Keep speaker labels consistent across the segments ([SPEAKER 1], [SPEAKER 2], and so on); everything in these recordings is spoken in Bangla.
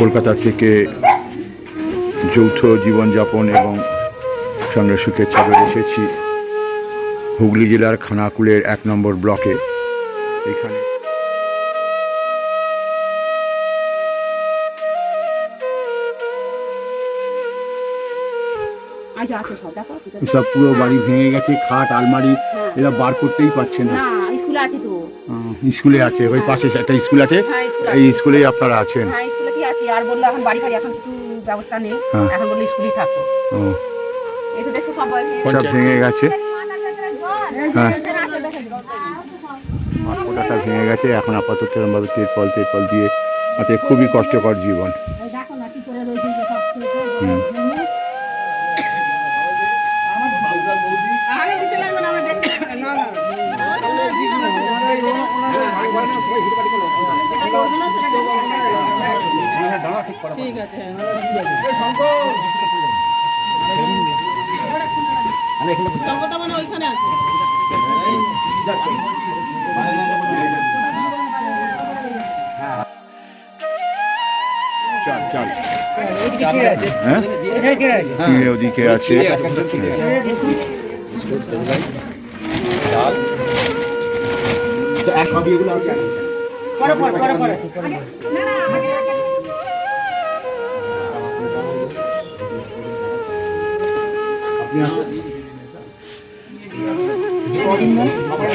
[SPEAKER 1] কলকাতা থেকে যৌথ জীবনযাপন এবং সঙ্গে সুখের চাদর এসেছি হুগলি জেলার খানাকুলের এক নম্বর ব্লকে এখানে
[SPEAKER 2] সব দেখো ভিতরে।
[SPEAKER 1] সব পুরো বাড়ি ভেঙে গেছে খাট আলমারি
[SPEAKER 2] হ্যাঁ।
[SPEAKER 1] এরা বার করতেই পারছে না
[SPEAKER 2] স্কুলে আছে তো।
[SPEAKER 1] স্কুলে আছে ওই পাশে একটা স্কুল আছে।
[SPEAKER 2] হ্যাঁ
[SPEAKER 1] এই স্কুলেই আপনারা আছেন।
[SPEAKER 2] হ্যাঁ স্কুলেতেই আছি? আর বলল এখন বাড়ি ফাড়ি এখন কিছু ব্যবস্থা নেই।
[SPEAKER 1] হ্যাঁ।
[SPEAKER 2] এখন বলল স্কুলেই থাকো এই তো দেখছ
[SPEAKER 1] সব ভেঙে গেছে। হ্যাঁ। মাঠপোটাটা ভেঙে গেছে এখন আপাতত এরমভাবে তেরপল তেরপল দিয়ে আছে খুবই কষ্টকর জীবন। হুম।
[SPEAKER 3] ঠিক আছে কলকাতা মানে ওইখানে আছে।
[SPEAKER 1] চাল চাল। হ্যাঁ? চিড়ে ওদিকে আছে।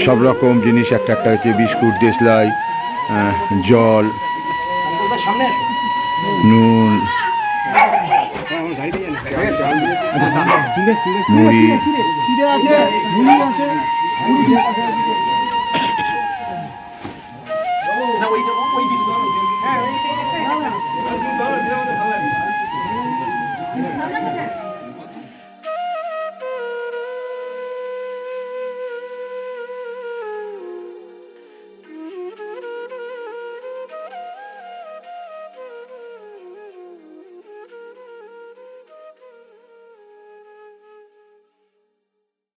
[SPEAKER 1] সব রকম জিনিস একটা একটা হচ্ছে বিস্কুট দেশলাই জল নুন মুড়ি।